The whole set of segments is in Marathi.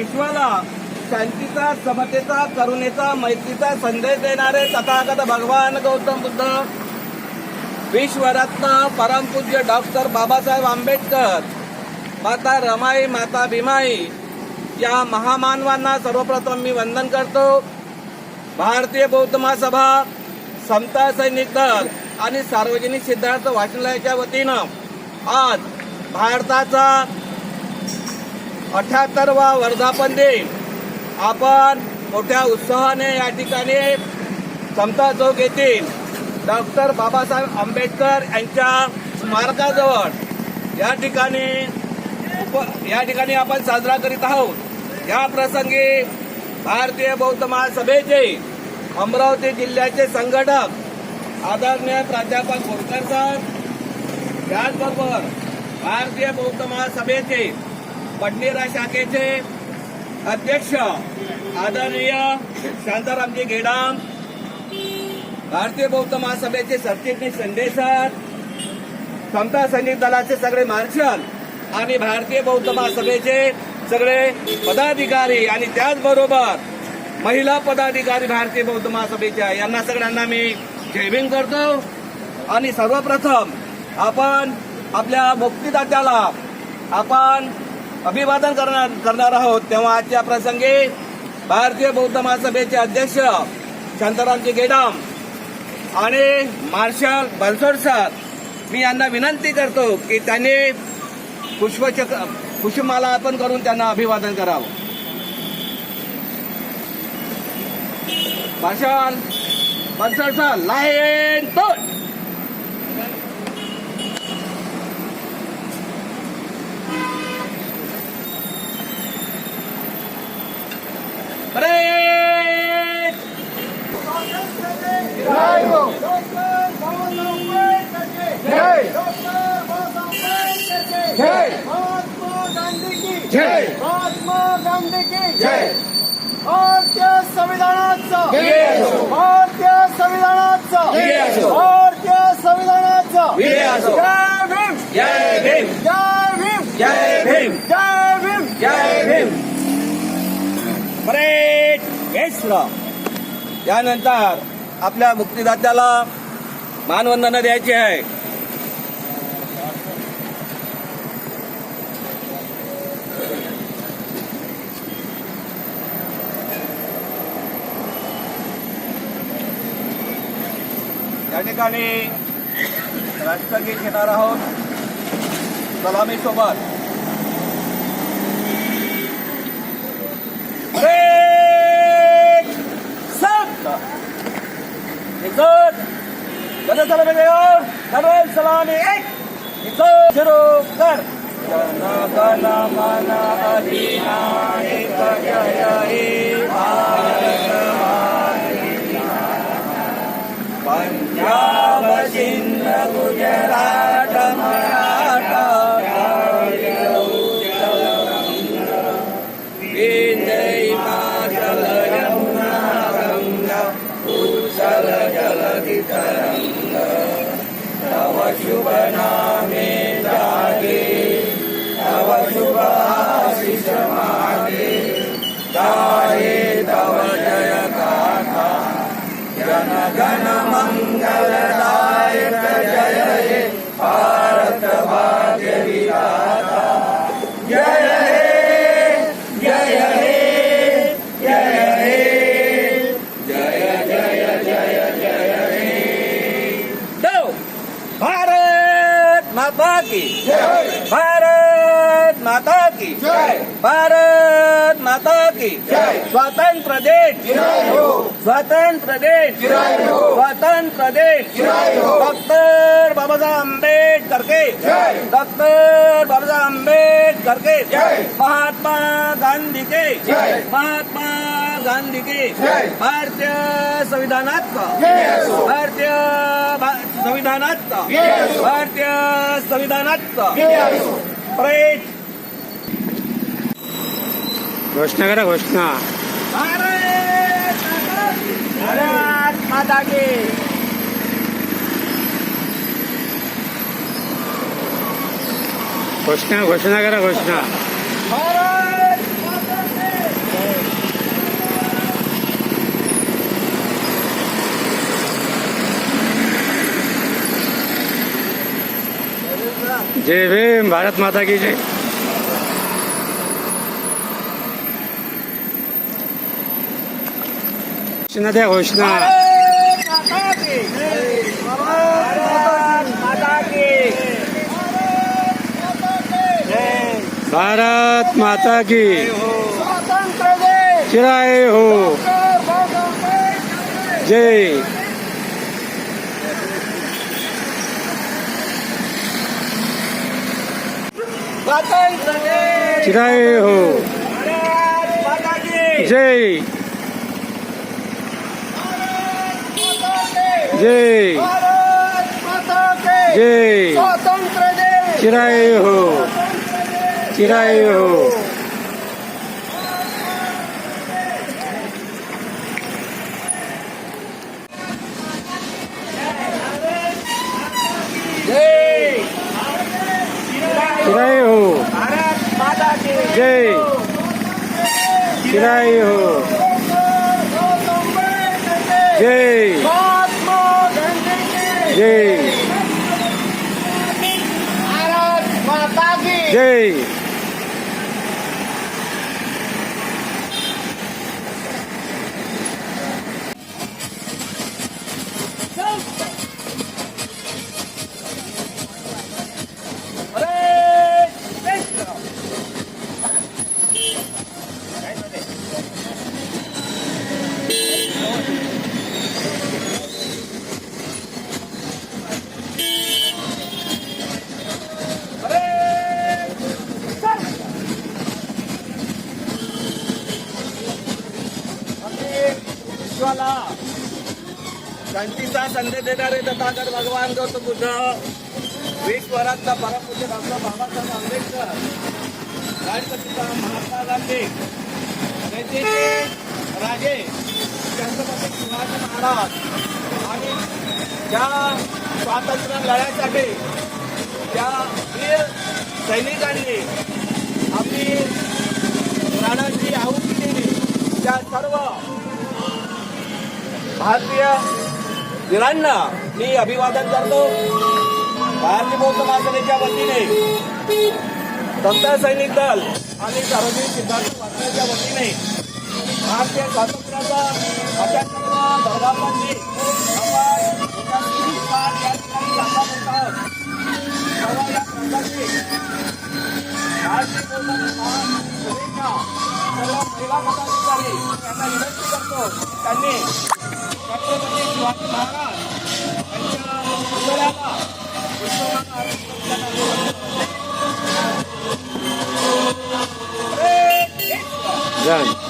विश्वाला शांतीचा समतेचा करुणेचा मैत्रीचा संदेश देणारे तथागत भगवान गौतम बुद्ध. विश्वरत्न परमपूज्य डॉक्टर बाबासाहेब आंबेडकर माता रमाई माता भीमाई या महामानवांना सर्वप्रथम मी वंदन करतो. भारतीय बौद्ध महासभा समता सैनिक दल आणि सार्वजनिक सिद्धार्थ वाचनालयाच्या वतीनं आज भारताचा अठ्याहत्तरवा वर्धापन दिन. आपण मोठ्या उत्साहाने या ठिकाणी समता चौक येथील डॉक्टर बाबासाहेब आंबेडकर यांच्या स्मारकाजवळ या ठिकाणी उप या ठिकाणी आपण साजरा करीत आहोत. या प्रसंगी भारतीय बौद्ध महासभेचे अमरावती जिल्ह्याचे संघटक आदरणीय प्राध्यापक बोरकर सर त्याचबरोबर भारतीय बौद्ध महासभेचे पटनेरा शाखेचे अध्यक्ष आदरणीय शांतारामजी गेडाम भारतीय बौद्ध महासभेचे सरचिटणीस संदेशर समता सैनिक दलाचे सगळे मार्शल आणि भारतीय बौद्ध महासभेचे सगळे पदाधिकारी आणि त्याचबरोबर महिला पदाधिकारी भारतीय बौद्ध महासभेच्या यांना सगळ्यांना मी जयभीम करतो. आणि सर्वप्रथम आपण आपल्या मुक्तिदात्याला आपण अभिवादन करणार करणार आहोत. तेव्हा आजच्या प्रसंगी भारतीय बौद्ध महासभेचे अध्यक्ष शांतारामजी गेडाम आणि मार्शल बनसोड सर मी यांना विनंती करतो की त्यांनी पुष्पचक्र पुष्पमाला अर्पण करून त्यांना अभिवादन करावं. मार्शल बनसोड सर लाईन तोड परेड महात्मा गांधी की जय. महात्मा गांधी की भारतीय संविधानाचा विजय असो. भारतीय संविधानाचा विजय असो. भारतीय संविधानाचा विजय असो. जय भीम जय भीम जय भीम जय भीम जय भीम परेड यानंतर आपल्या मुक्तिदात्याला मानवंदना द्यायची आहे या ठिकाणी राष्ट्रगीत घेणार आहोत सलामी सोबत ब्रेक सब इज्जत गदा सलामी देओ डबल सलामी एक इज्जत सुरू कर जन गण मन अधिनायक जय हे भारत पंजाब सिंध गुजरात। की। भारत माता की। भारत माता की। स्वतंत्र देश। स्वतंत्र देश। स्वतंत्र देश। डॉक्टर बाबासाहेब आंबेडकर के। डॉक्टर बाबासाहेब आंबेडकर के। महात्मा गांधी के। महात्मा गांधी के। भारतीय संविधानाचा भारतीय भा- संविधानाचा भारतीय संविधानाचा परेड घोषणा करा घोषणा भारत माता की घोषणा घोषणा करा घोषणा भारत माता की जय भीम भारत माता की जय। घोषणा द्या घोषणा भारत माता की। भारत माता की भारत माता की स्वतंत्र देश। चिराए हो। डॉक्टर बाबासाहेब आंबेडकर. जय हो. जय. जय. जय. चिराए हो. चिराए हो जय चिराए हो भारत माता की जय चिराए हो जय महात्मा गांधी की जय भारत माता की जय शांतीचा संदेश देणारे तथागत भगवान गौतम बुद्ध विश्वरातला परमपूज्य डॉक्टर बाबासाहेब आंबेडकर राष्ट्रपिता महात्मा गांधी त्यांचे ते राजे छत्रपती शिवाजी महाराज. आणि ज्या स्वातंत्र्य लढ्यासाठी त्या वीर सैनिकांनी आपली प्राणांची आहुती दिली त्या सर्व भारतीय वीरांना मी अभिवादन करतो. भारतीय बौद्ध महासनेच्या वतीने संत सैनिक दल आणि सार्वजनिक सिद्धार्थ वाचण्याच्या वतीने भारतीय स्वातंत्र्याचा सर्व महिला पदाधिकारी यांना विनंती करतो. त्यांनी छत्रपती शिवाजी महाराज यांच्या पुतळ्याला पुष्पमाला अर्पण करण्यासाठी जय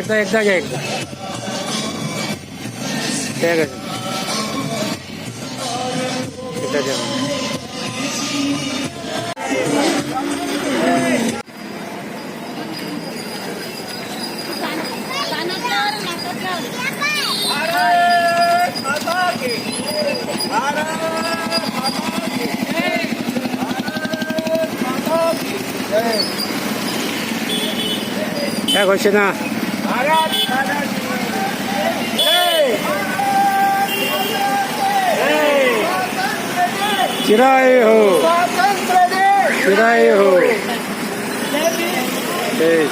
एकदा एकदा घ्या एकदा त्या त्या घोषणा भारत माता की जय चिराय हो स्वातंत्र्य दे चिराय हो जय